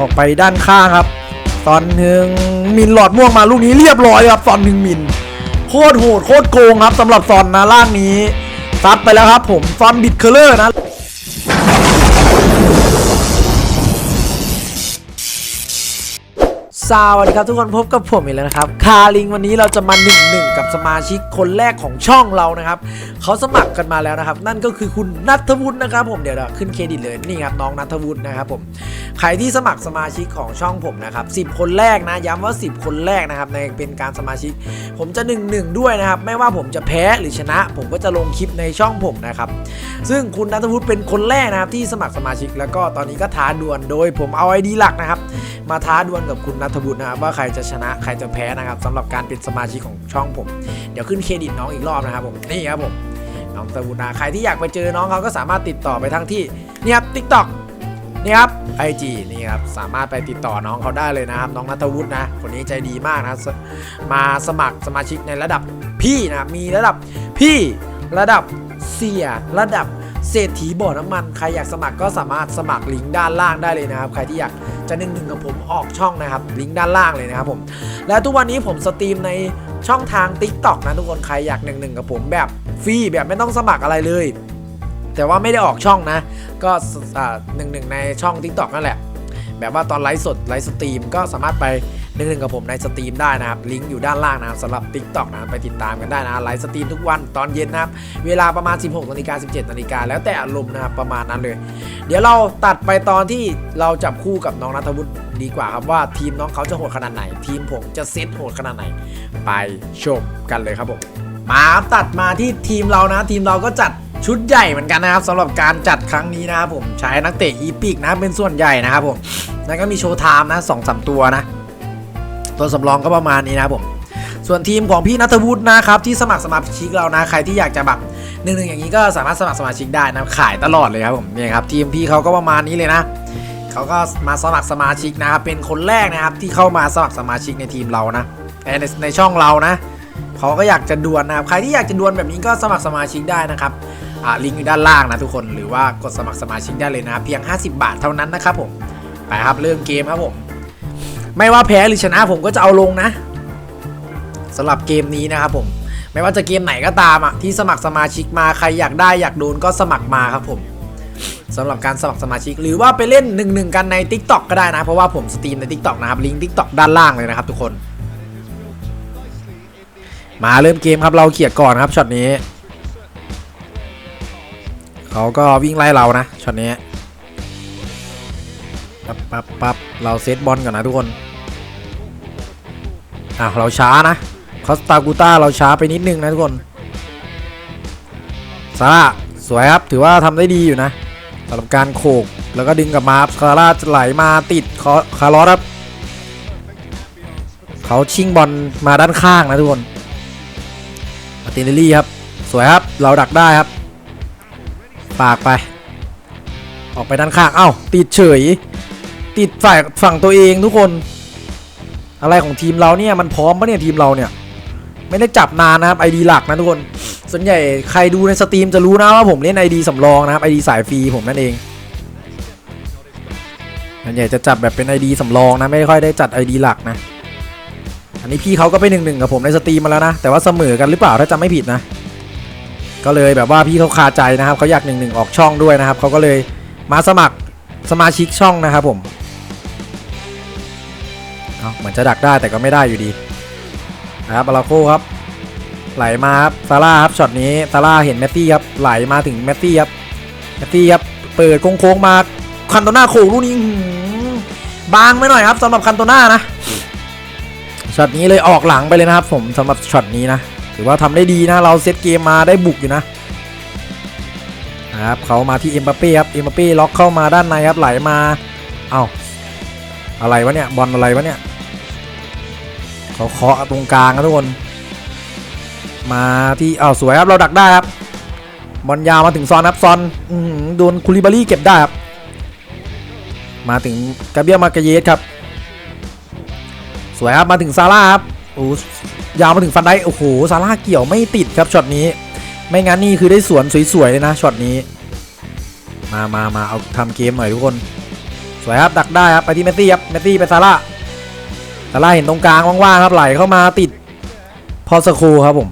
ออกไปด้านข้างครับซอนหนึ่งมินหลอดม่วงมาลูกนี้เรียบร้อยครับซอนหนึ่งมิน โคตรโหดโคตรโกงครับสำหรับซอนนะล่างนี้ซัดไปแล้วครับผมซอนบิดเคอร์เลอร์นะสวัสดีครับทุกคนพบกับผมอีกแล้วนะครับ คาลิงวันนี้เราจะมาหนึ่งหนึ่งกับสมาชิกคนแรกของช่องเรานะครับเขาสมัครกันมาแล้วนะครับ นั่นก็คือคุณนัทวุฒินะครับผมเดี๋ยวเราขึ้นเครดิตเลยนี่ครับน้องนัทวุฒินะครับผม ใครที่สมัครสมาชิกของช่องผมนะครับ10 คนแรกนะ ย้ำว่า 10 คนแรกนะครับในเป็นการสมาชิก ผมจะ1นึด้วยนะครับ ไม่ว่าผมจะแพ้หรือชนะ ผมก็จะลงคลิปในช่องผมนะครับ ซึ่งคุณนัทวุฒิเป็นคนแรกนะครับที่สมัครสมาชิก แล้วก็ตอนนี้ก็ท้าดวลโดย ผมเอาไอดีหลักนะครับ มาท้าดวลกับคุณนัทวุฒินะครับว่าใครจะชนะใครจะแพ้นะครับสำหรับการเป็นสมาชิกของช่องผม เดี๋ยวขึ้นเครดิตน้องอีกรอบนะครับผมนี่ครับผมน้องนัทวุฒินะใครที่อยากไปเจอน้องเขาก็สามารถติดต่อไปทั้งที่นี่ครับทิกตอก นี่ครับไอจีนี่ครับสามารถไปติดต่อน้องเขาได้เลยนะครับ น้องนัทวุฒินะ คนนี้ใจดีมากนะมาสมัครสมาชิกในระดับพี่นะมีระดับพี่ระดับเสียระดับเศรษฐีบ่อน้ำมันใครอยากสมัครก็สามารถสมัครลิงก์ด้านล่างได้เลยนะครับ ใครที่อยากจะหนึ่งหนึ่งกับผมออกช่องนะครับ ลิงก์ด้านล่างเลยนะครับผม และทุกวันนี้ผมสตรีมในช่องทาง Tik t o อกนะทุกคนใครอยากหนึ่งหนึ่งกับผมแบบฟรีแบบไม่ต้องสมัครอะไรเลย แต่ว่าไม่ได้ออกช่องนะ ก็หนึ่งหนึ่งในช่อง Tik t o อกนั่นแหละ แบบว่าตอนไลฟ์สดไลฟ์สตรีมก็สามารถไปหนึ่งหนึ่งกับผมในสตรีมได้นะครับ ลิงก์อยู่ด้านล่างนะครับสำหรับ Tik t o อกนะไปติดตามกันได้นะไลฟ์สตรีมทุกวันตอนเย็นนะครับ เวลาประมาณ 16นาฬิกา17นาฬิกาแล้วแต่อารมณ์นะครับประมาณนั้นเลย เดี๋ยวเราตัดไปตอนที่เราจับคู่กับน้องนัทวุฒิดีกว่าครับว่าทีมน้องเขาจะโหดขนาดไหน ทีมผมจะเซตโหดขนาดไหน ไปชมกันเลยครับผมมาตัดมาที่ทีมเรานะ ทีมเราก็จัด ชุดใหญ่เหมือนกันนะครับสำหรับการจัดครั้งนี้นะครับผมใช้นักเตะอีพิกนะเป็นส่วนใหญ่นะครับผมแล้วก็มีโชว์ไทม์นะสองสามตัวนะ ตัวสำรองก็ประมาณนี้นะครับผมส่วนทีมของพี่นัทวุฒินะครับที่สมัครสมาชิกเรานะใครที่อยากจะแบบหนึ่งหนึ่งอย่างนี้ก็สามารถสมัครสมาชิกได้นะขายตลอดเลยครับผมนี่ครับทีมพี่เขาก็ประมาณนี้เลยนะเขาก็มาสมัครสมาชิกนะครับเป็นคนแรกนะครับที่เข้ามาสมัครสมาชิกในทีมเรานะในในช่องเรานะเขาก็อยากจะดวลนะครับใครที่อยากจะดวลแบบนี้ก็สมัครสมาชิกได้นะครับ ลิงก์อยู่ด้านล่างนะทุกคนหรือว่ากดสมัครสมาชิกได้เลยนะ เพียง 50 บาทเท่านั้นนะครับผมไปครับเริ่มเกมครับผม ไม่ว่าแพ้หรือชนะผมก็จะเอาลงนะสำหรับเกมนี้นะครับผม ไม่ว่าจะเกมไหนก็ตามอะที่สมัครสมาชิกมาใครอยากได้อยากโดนก็สมัครมาครับผมสำหรับการสมัครสมาชิก หรือว่าไปเล่น1นึกันใน Tik t o อกก็ได้นะ เพราะว่าผมสตรีมใน Tik t o อกนะครับลิงก์ Tik t o อกด้านล่างเลยนะครับทุกคน มาเริ่มเกมครับเราเขียก่อนครับช็อตนี้ เขาก็วิ่งไล่เรานะช็อตนี้ปั๊บปั๊บปั๊บเราเซตบอลก่อนนะทุกคนอะเราช้านะคอสตากูต้าเราช้าไปนิดนึงนะทุกคนซาร่าสวยครับถือว่าทำได้ดีอยู่นะสำหรับการโขกแล้วก็ดึงกับมาครับซาร่าไหลมาติดคอคาร์ลอสครับเขาชิงบอลมาด้านข้างนะทุกคนมาร์ตินเนลี่ครับ สวยครับ เราดักได้ครับ ปากไป ออกไปด้านข้างเอ้าติดเฉย ติดฝ่ายฝั่งตัวเองทุกคน อะไรของทีมเราเนี่ยมันพร้อมปะเนี่ยทีมเราเนี่ย ไม่ได้จับนานนะครับไอดีหลักนะทุกคน ส่วนใหญ่ใครดูในสตรีมจะรู้นะว่าผมเล่นไอดีสำรองนะครับไอดีสายฟรีผมนั่นเองส่วนใหญ่จะจับแบบเป็นไอดีสำรองนะไม่ค่อยได้จัดไอดีหลักนะอันนี้พี่เขาก็ไปหนึ่งหนึ่งกับผมในสตรีมมาแล้วนะ แต่ว่าเสมอกันหรือเปล่าถ้าจำไม่ผิดนะ ก็เลยแบบว่าพี่เขาคาใจนะครับเขาอยากหนึ่งหนึ่งออกช่องด้วยนะครับเขาก็เลยมาสมัครสมาชิกช่องนะครับผมเอาเหมือนจะดักได้แต่ก็ไม่ได้อยู่ดีนะครับบาลาโคครับ ไหลมาครับซาร่าครับช็อตนี้ซาร่าเห็นแมตตี้ครับไหลมาถึงแมตตี้ครับแมตตี้ครับเปิดโค้งมาคันโตน่าโขลูกนี้อื้อหือบางไปหน่อยครับสำหรับคันโตน่านะช็อตนี้เลยออกหลังไปเลยนะครับผมสำหรับช็อตนี้นะ ถือว่าทำได้ดีนะเราเซตเกมมาได้บุกอยู่นะนะครับเขามาที่เอ็มบัปเป้ครับเอ็มบัปเป้ล็อกเข้ามาด้านในครับไหลมาเอ้าอะไรวะเนี่ยบอลอะไรวะเนี่ยเขาเคาะตรงกลางนะทุกคน มาที่เอ้าสวยครับเราดักได้ครับบอลยาวมาถึงซอนครับซอนอืโดนคูลิบารี่เก็บได้ครับมาถึงกาเบียมาเกเยสครับ สวยครับมาถึงซาร่าครับโอ้ ยาวมาถึงฟันได้โอ้โหซาร่าเกี่ยวไม่ติดครับช็อตนี้ ไม่งั้นนี่คือได้สวนสวยๆเลยนะช็อตนี้ มามามาเอาทำเกมหน่อยทุกคน สวยครับดักได้ครับไปที่เมสซี่ครับเมสซี่ไปซาร่าซาร่าเห็นตรงกลางว่างๆครับไหลเข้ามาติดพอสคูครับผม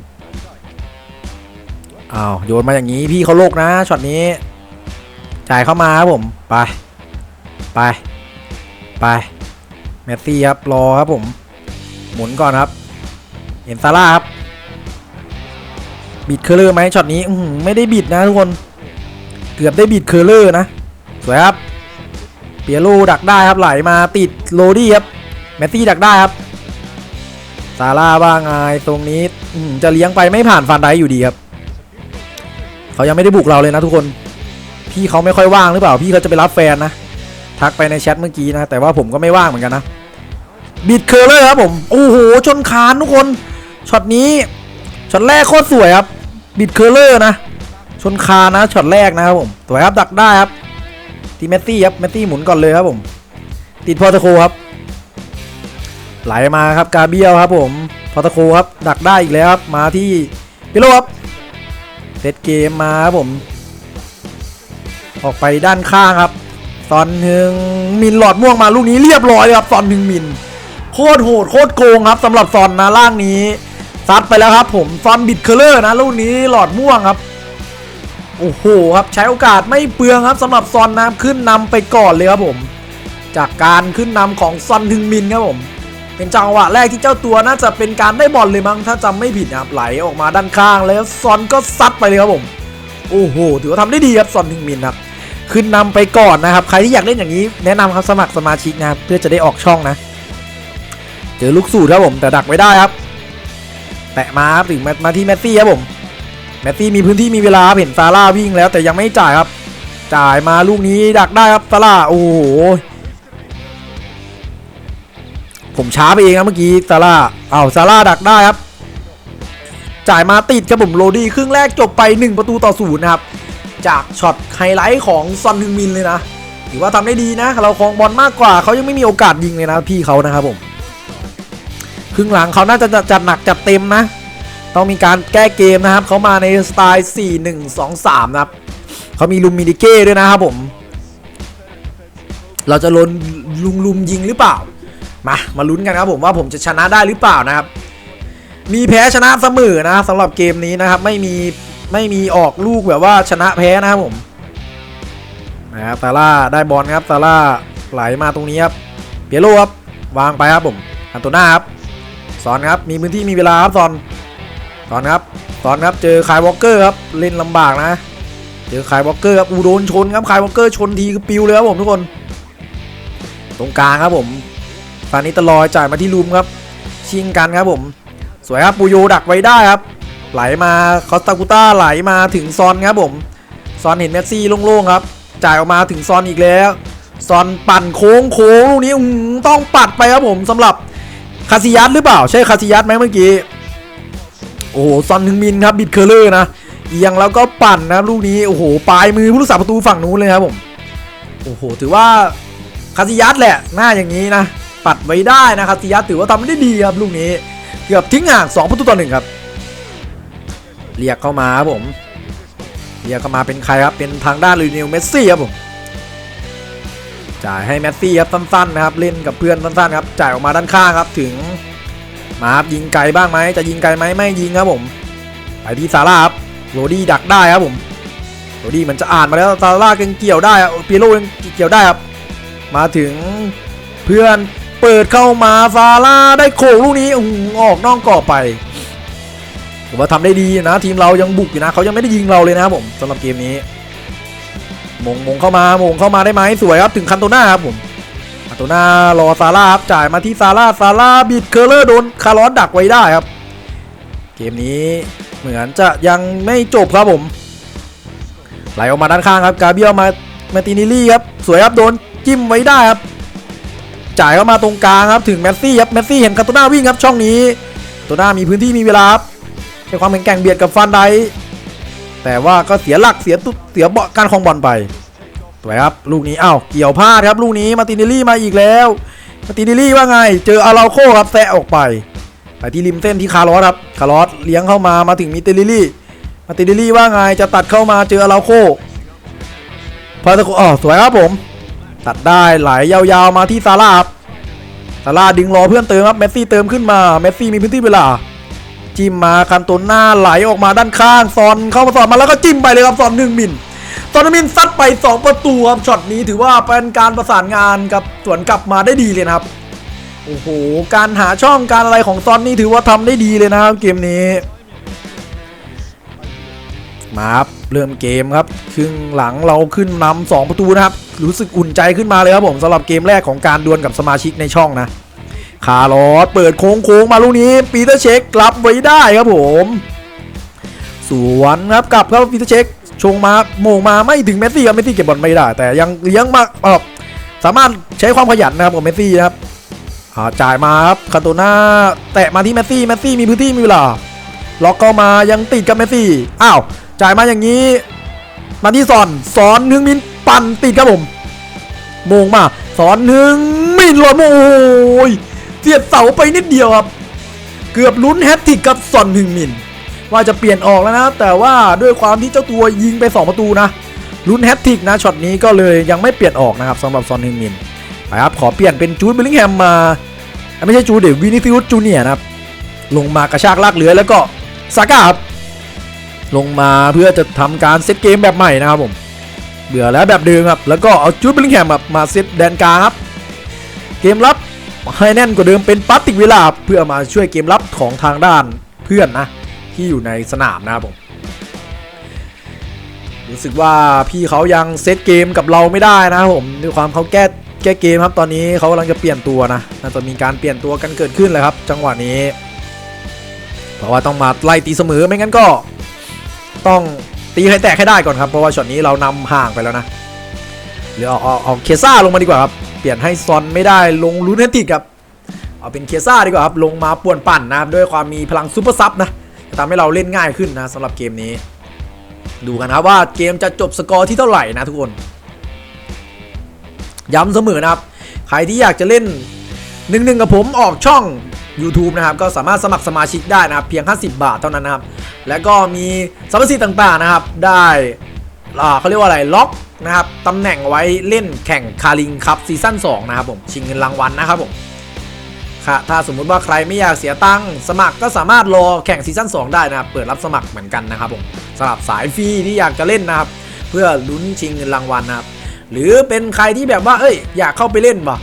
อ้าวโยนมาอย่างนี้พี่เขาโลกนะช็อตนี้ จ่ายเข้ามาครับผมไปไปไปเมสซี่ครับรอครับผม หมุนก่อนครับ เห็นซาร่าครับ บิดเคอร์เลอร์ไหมช็อตนี้ไม่ได้บิดนะทุกคน เกือบได้บิดเคอร์เลอร์นะ สวยครับ เปียโลดักได้ครับไหลมาติดโรดี้ครับ แมตตี้ดักได้ครับ ซาร่าบ้างไงตรงนี้จะเลี้ยงไปไม่ผ่านฟันไดอยู่ดีครับ เขายังไม่ได้บุกเราเลยนะทุกคน พี่เขาไม่ค่อยว่างหรือเปล่า พี่เขาจะไปรับแฟนนะ ทักไปในแชทเมื่อกี้นะ แต่ว่าผมก็ไม่ว่างเหมือนกันนะบิดเคอร์เลอร์ครับผม โอ้โห ชนคานทุกคน ช็อตนี้ช็อตแรกโคตรสวยครับบิดเคอร์เลอร์นะ ชนคานะช็อตแรกนะครับผมสวยครับดักได้ครับทีเมสซี่ครับเมสซี่หมุนก่อนเลยครับผม ติดพอตะโคครับ ไหลมาครับกาเบียลครับผมพอตะโคครับ ดักได้อีกแล้วครับมาที่พิโลครับเซตเกมมาครับผม ออกไปด้านข้างครับซอนฮึงมินหลอดม่วงมาลูกนี้เรียบร้อยเลยครับซอนฮึงมิน โคตรโหดโคตรโกงครับสำหรับซอนนะล่างนี้ ซัดไปแล้วครับผมซอนบิดเคอร์เลอร์นะลูกนี้หลอดม่วงครับ โอ้โหครับใช้โอกาสไม่เปลืองครับสำหรับซอนนะขึ้นนำไปก่อนเลยครับผม จากการขึ้นนำของซอนฮึงมินครับผมเป็นจังหวะแรกที่เจ้าตัวน่าจะเป็นการได้บอลเลยมั้งถ้าจำไม่ผิดนะครับไหลออกมาด้านข้างแล้วซอนก็ซัดไปเลยครับผม โอ้โหถือว่าทำได้ดีครับซอนฮึงมินครับขึ้นนำไปก่อนนะครับ ใครที่อยากเล่นอย่างนี้แนะนำครับสมัครสมาชิกนะครับเพื่อจะได้ออกช่องนะ เจอลูกสูตรครับผมแต่ดักไว้ได้ครับ แตะมาครับถึงมามาที่แมสซี่ครับผมแมสซี่มีพื้นที่มีเวลาครับเห็นซาร่าวิ่งแล้วแต่ยังไม่จ่ายครับ จ่ายมาลูกนี้ดักได้ครับซาร่าโอ้โหผมช้าไปเองนะเมื่อกี้ซาร่าอ้าวซาร่าดักได้ครับ จ่ายมาติดครับผมโรดี้ครึ่งแรกจบไป 1 ประตูต่อศูนย์นะครับ จากช็อตไฮไลท์ของซอนฮึงมินเลยนะถือว่าทำได้ดีนะ เราครองบอลมากกว่าเขายังไม่มีโอกาสยิงเลยนะพี่เขานะครับผม ครึ่งหลังเขาน่าจะจัดหนักจัดเต็มนะ ต้องมีการแก้เกมนะครับ เขามาในสไตล์ 4 1 2 3 นะครับ เขามีลุมมิดิเก้ด้วยนะครับผม เราจะลนลุมลุมยิงหรือเปล่า มา มาลุ้นกันครับผมว่าผมจะชนะได้หรือเปล่านะครับ มีแพ้ชนะเสมอนะครับสำหรับเกมนี้นะครับ ไม่มีไม่มีออกลูกแบบว่าชนะแพ้นะครับผมนะครับซาร่าได้บอลครับซาร่าไหลมาตรงนี้ครับเปียโลครับวางไปครับผมอันโตน่าครับ สอนครับ มีพื้นที่มีเวลาครับสอนสอนครับสอนครับ เจอคายวอลเกอร์ครับเล่นลำบากนะ เจอคายวอลเกอร์ครับอูโดนชนครับคายวอลเกอร์ชนทีคือปิวเลยครับผมทุกคน ตรงกลางครับผมฟานิตลอยจ่ายมาที่ลุมครับ ชิงกันครับผม สวยครับปูโยดักไว้ได้ครับ ไหลมาคอสตากูต้าไหลมาถึงซอนครับผมซอนเห็นเมสซี่โล่งๆครับ จ่ายออกมาถึงซอนอีกแล้วซอนปั่นโค้งโค้งลูกนี้ต้องปัดไปครับผมสำหรับ คาซิยัสหรือเปล่า ใช่คาซิยัสไหมเมื่อกี้ โอ้โหซอนฮึงมินครับบิดเคอร์เลอร์นะเอียงแล้วก็ปั่นนะลูกนี้โอ้โหปลายมือผู้รักษาประตูฝั่งนู้นเลยครับผมโอ้โหถือว่าคาซิยัสแหละหน้าอย่างนี้นะ ปัดไว้ได้นะคาซิยัสถือว่าทำได้ดีครับลูกนี้ เกือบทิ้งห่าง2ประตูต่อหนึ่งครับ เรียกเข้ามาครับผมเรียกเข้ามาเป็นใครครับเป็นทางด้านลูเนลเมสซี่ครับผม จ่ายให้แมสซี่ครับสั้นๆนะครับเล่นกับเพื่อนสั้นๆครับจ่ายออกมาด้านข้างครับถึงมาครับยิงไกลบ้างไหมจะยิงไกลไหมไม่ยิงครับผมไปที่ซาร่าครับโรดี้ดักได้ครับผมโรดี้มันจะอ่านมาแล้วซาร่ายังเกี่ยวได้เปียโรยังเกี่ยวได้ครับมาถึงเพื่อนเปิดเข้ามาซาร่าได้โขกลูกนี้อื้อออกนอกกรอบไปผมว่าทำได้ดีนะทีมเรายังบุกอยู่นะเขายังไม่ได้ยิงเราเลยนะครับผมสำหรับเกมนี้ มงมงเข้ามามงเข้ามาได้ไหมสวยครับถึงคันโตน่าครับผมคันโตน่ารอซาร่าครับจ่ายมาที่ซาร่าซาร่าบิดเคอร์เลอร์โดนคาร์ลอสดักไว้ได้ครับ เกมนี้เหมือนจะยังไม่จบครับผม ไหลออกมาด้านข้างครับกาเบียลมามาตินิลี่ครับสวยครับโดนจิ้มไว้ได้ครับ จ่ายเข้ามาตรงกลางครับถึงแมสซี่ครับแมสซี่เห็นคาโตน่าวิ่งครับช่องนี้โตน่ามีพื้นที่มีเวลาครับใช้ความแข็งแกร่งเบียดกับฟันได แต่ว่าก็เสียหลักเสียตุเสียเบาะการคลองบอลไปสวยครับลูกนี้อ้าวเกี่ยวพลาดครับลูกนี้มาตินเนลลี่มาอีกแล้วมาตินเนลลี่ว่าไง เจออาราโคครับแซะออกไปไปที่ริมเส้นที่คาร์ลอสครับคาร์ลอสเลี้ยงเข้ามามาถึงมิตินเนลลี่มาตินเนลลี่ว่าไงจะตัดเข้ามาเจออาราโคพอตะโคอ๋อสวยครับผม ตัดได้ไหลยาวๆมาที่ซาร่าครับซาร่าดึงรอเพื่อนเติมครับเมสซี่เติมขึ้นมาเมสซี่มีพื้นที่เวลา จิ้มมาคันโตน่าไหลออกมาด้านข้างซอนเข้ามาสอนมาแล้วก็จิ้มไปเลยครับซอนหนึ่งมิลซอนหนึ่งมิลซัดไป 2 ประตูครับช็อตนี้ถือว่าเป็นการประสานงานกับสวนกลับมาได้ดีเลยนะครับโอ้โหการหาช่องการอะไรของซอนนี่ถือว่าทำได้ดีเลยนะครับเกมนี้มาครับเริ่มเกมครับครึ่งหลังเราขึ้นนำสองประตูนะครับ รู้สึกอุ่นใจขึ้นมาเลยครับผมสำหรับเกมแรกของการดวลกับสมาชิกในช่องนะ คาร์ลอสเปิดโค้งโค้งๆมาลูกนี้ปีเตอร์เช็คกลับไว้ได้ครับผม สวนครับกลับครับปีเตอร์เช็คชงมาโมงมาไม่ถึงเมสซี่ครับเมสซี่เก็บบอลไม่ได้ แต่ยังเลี้ยงมากเออสามารถใช้ความขยันนะครับของเมสซี่นะครับจ่ายมาครับคาโตน่าแตะมาที่เมสซี่เมสซี่มีพื้นที่มีเวลาล็อกเข้ามายังติดกับเมสซี่อ้าวจ่ายมาอย่างนี้มาที่สอนสอนหนึ่งมินปั่นติดครับผมโมงมาสอนหนึ่งมินลอดโมงโอ้ย สียดเสาไปนิดเดียวครับ เกือบลุ้นแฮตติกกับสอนหนึ่งมิน ว่าจะเปลี่ยนออกแล้วนะ แต่ว่าด้วยความที่เจ้าตัวยิงไป 2 ประตูนะ ลุ้นแฮตติกนะช็อตนี้ก็เลยยังไม่เปลี่ยนออกนะครับสำหรับซอนฮึงมินไปครับขอเปลี่ยนเป็นจูดเบลลิงแฮมมา ไม่ใช่จูดเดี๋ยววินิซิอุสจูเนียนะครับ ลงมากระชากลากเรือแล้วก็ซาก้าครับลงมาเพื่อจะทำการเซตเกมแบบใหม่นะครับผมเบื่อแล้วแบบเดิมครับ แล้วก็เอาจูดเบลลิงแฮมมาเซตแดนกลางครับ เกมรับ ให้แน่นกว่าเดิมเป็นปาติกเวลาเพื่อมาช่วยเกมรับของทางด้านเพื่อนนะ ที่อยู่ในสนามนะครับผมรู้สึกว่าพี่เขายังเซตเกมกับเราไม่ได้นะครับผมด้วยความเขาแก้แก้เกมครับตอนนี้เขากำลังจะเปลี่ยนตัวนะน่าจะมีการเปลี่ยนตัวกันเกิดขึ้นเลยครับ จังหวะนี้ เพราะว่าต้องมาไล่ตีเสมอไม่งั้นก็ ต้องตีให้แตกให้ได้ก่อนครับเพราะว่าช็อตนี้เรานำห่างไปแล้วนะ หรือเอาเอาเอาเคซ่าลงมาดีกว่าครับ เปลี่ยนให้ซอนไม่ได้ลงลูนเนติกครับ เอาเป็นเคซ่าดีกว่าครับ ลงมาป่วนปั่นนะครับด้วยความมีพลังซูเปอร์ซับนะทำให้เราเล่นง่ายขึ้นนะสำหรับเกมนี้ ดูกันครับว่าเกมจะจบสกอร์ที่เท่าไหร่นะทุกคน ย้ำเสมอนะครับ ใครที่อยากจะเล่นหนึ่งหนึ่งกับผมออกช่อง YouTube นะครับ ก็สามารถสมัครสมาชิกได้นะครับ เพียง 50 บาทเท่านั้นนะครับ แล้วก็มีสรรพสิทธิ์ต่างๆนะครับ ได้ เขาเรียกว่าอะไรล็อกนะครับตำแหน่งไว้เล่นแข่งคาริงครับซีซั่น2นะครับผมชิงเงินรางวัลนะครับผมค่ะถ้าสมมุติว่าใครไม่อยากเสียตังค์สมัครก็สามารถรอแข่งซีซั่น2ได้นะครับเปิดรับสมัครเหมือนกันนะครับผมสำหรับสายฟรีที่อยากจะเล่นนะครับ เพื่อลุ้นชิงเงินรางวัลนะครับหรือเป็นใครที่แบบว่าเอ้ย อยากเข้าไปเล่นวะ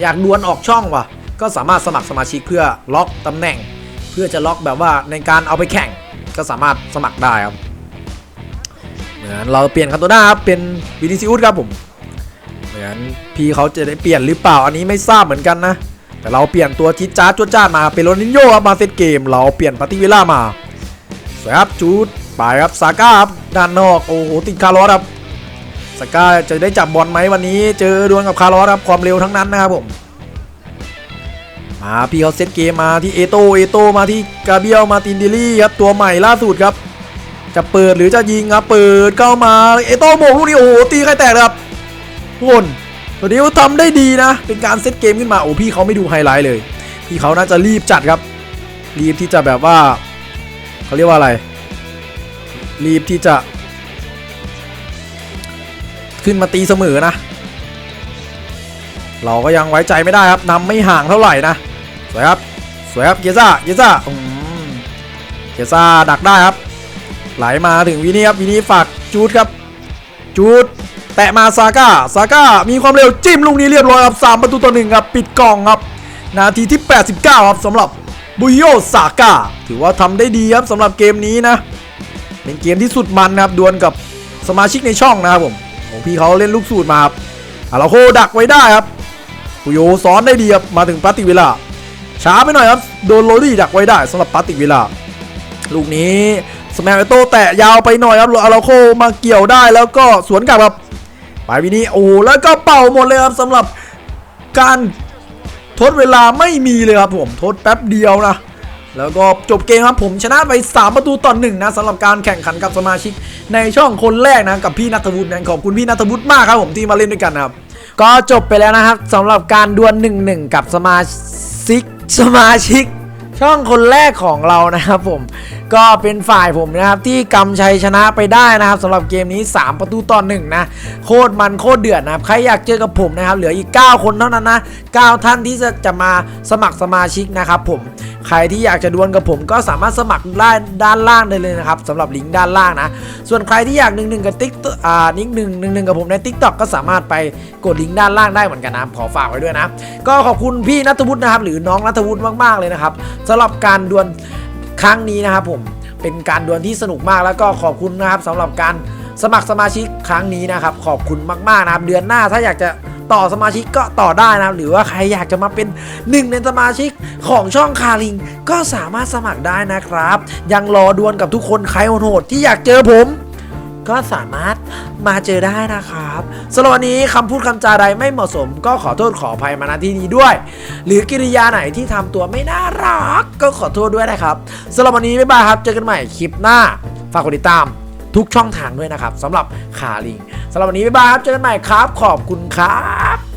อยากดวลออกช่องวะก็สามารถสมัครสมาชิกเพื่อล็อกตำแหน่ง เพื่อจะล็อกแบบว่าในการเอาไปแข่งก็สามารถสมัครได้ครับ เหมือนเราเปลี่ยนคันโตนาครับเป็นวินิซิอุสครับผม เหมือนพี่เขาจะได้เปลี่ยนหรือเปล่าอันนี้ไม่ทราบเหมือนกันนะ แต่เราเปลี่ยนตัวจิดจ้าดจวดจ้ามาเป็นโรนินโญ่ครับมาเซตเกม เราเปลี่ยนปาติวิล่ามาสวยครับจูดไปครับซาก้าครับด้านนอกโอ้โหติดคาร์ลอสครับซาก้าจะได้จับบอลไหมวันนี้ เจอดวลกับคาร์ลอสครับความเร็วทั้งนั้นนะครับผมมาพี่เขาเซตเกมมาที่เอโตเอโตมาที่กาเบียลมาตินดิลี่ครับตัวใหม่ล่าสุดครับ จะเปิดหรือจะยิงครับเปิดเข้ามาเอโตโมงลูกนี้โอ้โหตีใครแตกครับทุกคนตัวนี้เขาทำได้ดีนะ เป็นการเซตเกมขึ้นมาโอ้พี่เขาไม่ดูไฮไลท์เลย พี่เขาน่าจะรีบจัดครับ รีบที่จะแบบว่าเขาเรียกว่าอะไร รีบที่จะ ขึ้นมาตีเสมอนะ เราก็ยังไว้ใจไม่ได้ครับนำไม่ห่างเท่าไหร่นะสวยครับสวยครับเกซ่าเกซ่าอืมเกซ่าดักได้ครับ ไหลมาถึงวินี่ครับวินี่ฝากจูดครับ จูดแตะมาซาก้าซาก้ามีความเร็วจิ้มลูกนี้เรียบร้อยครับ3ประตูต่อหนึ่งครับปิดกล่องครับ นาทีที่ 89 ครับสำหรับบุโยซาก้าถือว่าทำได้ดีครับสำหรับเกมนี้นะ เป็นเกมที่สุดมันนะครับดวลกับสมาชิกในช่องนะครับผมของพี่เขาเล่นลูกสูตรมาครับอาราโคดักไว้ได้ครับบุโยซ้อนได้ดีครับมาถึงปาติเวลาช้าไปหน่อยครับโดนโรดี้ดักไว้ได้สำหรับปาติเวลา ลูกนี้ สแมร์โตแตะยาวไปหน่อยครับอาราโคมาเกี่ยวได้แล้วก็สวนกลับครับไปวินี้โอ้แล้วก็เป่าหมดเลยครับสำหรับการทดเวลาไม่มีเลยครับผมทดแป๊บเดียวนะ แล้วก็จบเกมครับผมชนะไป 3 ประตูต่อหนึ่งนะสำหรับการแข่งขันกับสมาชิกในช่องคนแรกนะกับพี่นัทวุฒินะขอบคุณพี่นัทวุฒิมากครับผมที่มาเล่นด้วยกันนะครับ ก็จบไปแล้วนะครับสำหรับการดวล1 1 กับสมาชิกสมาชิก ช่องคนแรกของเรานะครับผม ก็เป็นฝ่ายผมนะครับที่กำชัยชนะไปได้นะครับสำหรับเกมนี้ 3 ประตูต่อหนึ่งนะโคตรมันโคตรเดือดนะครับใครอยากเจอกับผมนะครับเหลืออีก 9 คนเท่านั้นนะ9ท่านที่จะจะมาสมัครสมาชิกนะครับผมใครที่อยากจะดวลกับผมก็สามารถสมัครได้ด้านล่างได้เลยนะครับสำหรับลิงก์ด้านล่างนะ ส่วนใครที่อยากหนึ่งหนึ่งกับติ๊กอ่านิกหนึ่งหนึ่งหนึ่งกับผมใน t ิ k t o k ก็สามารถไปกดลิงก์ด้านล่างได้เหมือนกันนะขอฝากไว้ด้วยนะ ก็ขอบคุณพี่นัทวุฒินะครับหรือน้องนัทวุฒิมากๆเลยนะครับสำหรับการดวล ครั้งนี้นะครับผมเป็นการดวลที่สนุกมากแล้วก็ขอบคุณนะครับสำหรับการสมัครสมาชิกครั้งนี้นะครับ ขอบคุณมากๆนะครับเดือนหน้าถ้าอยากจะต่อสมาชิกก็ต่อได้นะหรือว่าใครอยากจะมาเป็นหนึ่งในสมาชิกของช่องคาริง ก็สามารถสมัครได้นะครับ ยังรอดวลกับทุกคนใครโหดที่อยากเจอผม ก็สามารถมาเจอได้นะครับสำหรับวันนี้คำพูดคำจาใดไม่เหมาะสม ก็ขอโทษขออภัยมาณที่นี้ด้วย หรือกิริยาไหนที่ทำตัวไม่น่ารัก ก็ขอโทษด้วยนะครับสำหรับวันนี้บ๊ายบายครับ เจอกันใหม่คลิปหน้า ฝากกดติดตามทุกช่องทางด้วยนะครับสำหรับขาลิงสำหรับวันนี้บ๊ายบายครับเจอกันใหม่ครับ ขอบคุณครับ